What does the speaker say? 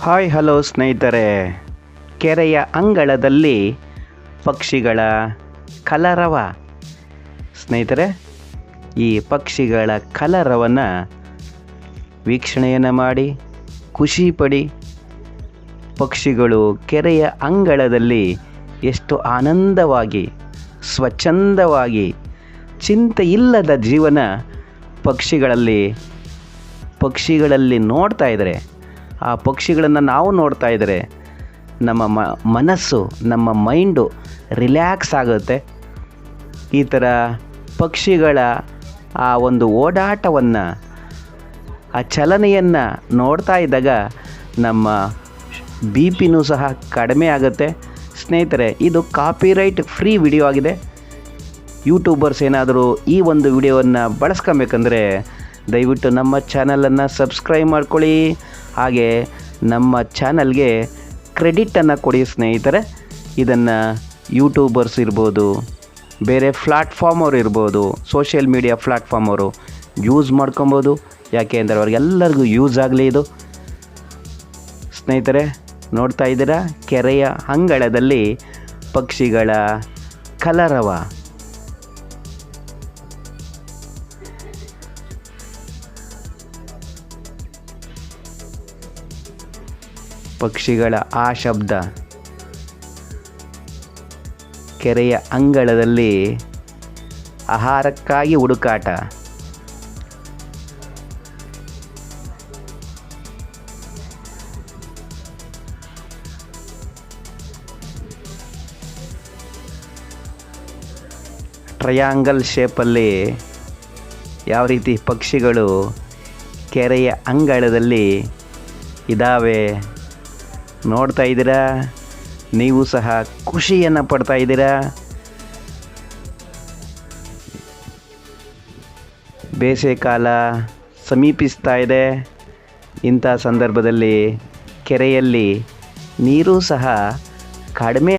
Hi, hello ಸ್ನೇಹಿತರೆ. ಕೆರೆಯ ಅಂಗಳದಲ್ಲಿ ಪಕ್ಷಿಗಳ ಕಲರವ. ಸ್ನೇಹಿತರೆ, ಈ ಪಕ್ಷಿಗಳ ಕಲರವನ್ನು ವೀಕ್ಷಣೆಯನ್ನು ಮಾಡಿ ಖುಷಿ ಪಡಿ ಪಕ್ಷಿಗಳು ಕೆರೆಯ ಅಂಗಳದಲ್ಲಿ ಎಷ್ಟು ಆನಂದವಾಗಿ, ಸ್ವಚ್ಛಂದವಾಗಿ ಚಿಂತೆ ಇಲ್ಲದ ಜೀವನ ಪಕ್ಷಿಗಳಲ್ಲಿ ಪಕ್ಷಿಗಳಲ್ಲಿ ನೋಡ್ತಾ ಇದ್ದರೆ. ಆ ಪಕ್ಷಿಗಳನ್ನು ನಾವು ನೋಡ್ತಾ ಇದ್ದರೆ ನಮ್ಮ ಮ, ಮನಸ್ಸು, ನಮ್ಮ ಮೈಂಡು ರಿಲ್ಯಾಕ್ಸ್ ಆಗುತ್ತೆ. ಈ ಥರ ಪಕ್ಷಿಗಳ ಆ ಒಂದು ಓಡಾಟವನ್ನು, ಆ ಚಲನೆಯನ್ನು ನೋಡ್ತಾ ಇದ್ದಾಗ ನಮ್ಮ ಬಿ ಪಿನೂ ಸಹ ಕಡಿಮೆ ಆಗುತ್ತೆ. ಸ್ನೇಹಿತರೆ, ಇದು ಕಾಪಿರೈಟ್ ಫ್ರೀ ವಿಡಿಯೋ ಆಗಿದೆ. ಯೂಟ್ಯೂಬರ್ಸ್ ಏನಾದರೂ ಈ ಒಂದು ವಿಡಿಯೋವನ್ನು ಬಳಸ್ಕೊಬೇಕಂದ್ರೆ ದಯವಿಟ್ಟು ನಮ್ಮ ಚಾನಲನ್ನು ಸಬ್ಸ್ಕ್ರೈಬ್ ಮಾಡ್ಕೊಳ್ಳಿ. ಹಾಗೆ ನಮ್ಮ ಚಾನಲ್ಗೆ ಕ್ರೆಡಿಟನ್ನು ಕೊಡಿ ಸ್ನೇಹಿತರೆ. ಇದನ್ನು ಯೂಟ್ಯೂಬರ್ಸ್ ಇರ್ಬೋದು, ಬೇರೆ ಪ್ಲಾಟ್ಫಾರ್ಮ್ ಅವರು ಇರ್ಬೋದು, ಸೋಷಿಯಲ್ ಮೀಡಿಯಾ ಪ್ಲಾಟ್ಫಾರ್ಮ್ ಅವರು ಯೂಸ್ ಮಾಡ್ಕೊಬೋದು. ಯಾಕೆ ಅಂದರೆ ಅವ್ರಿಗೆಲ್ಲರಿಗೂ ಯೂಸ್ ಆಗಲಿ ಇದು. ಸ್ನೇಹಿತರೆ, ನೋಡ್ತಾ ಇದ್ದೀರಾ? ಕೆರೆಯ ಅಂಗಳದಲ್ಲಿ ಪಕ್ಷಿಗಳ ಕಲರವ. ಪಕ್ಷಿಗಳ ಆ ಶಬ್ದ ಕೆರೆಯ ಅಂಗಳದಲ್ಲಿ ಆಹಾರಕ್ಕಾಗಿ ಹುಡುಕಾಟ. ಟ್ರಯಾಂಗಲ್ ಶೇಪಲ್ಲಿ ಯಾವ ರೀತಿ ಪಕ್ಷಿಗಳು ಕೆರೆಯ ಅಂಗಳದಲ್ಲಿ ಇದ್ದಾವೆ ನೋಡ್ತಾ ಇದ್ದೀರಾ? ನೀವು ಸಹ ಖುಷಿಯನ್ನು ಪಡ್ತಾ ಇದ್ದೀರಾ? ಬೇಸಿಗೆಕಾಲ ಸಮೀಪಿಸ್ತಾ ಇದೆ. ಇಂಥ ಸಂದರ್ಭದಲ್ಲಿ ಕೆರೆಯಲ್ಲಿ ನೀರು ಸಹ ಕಡಿಮೆ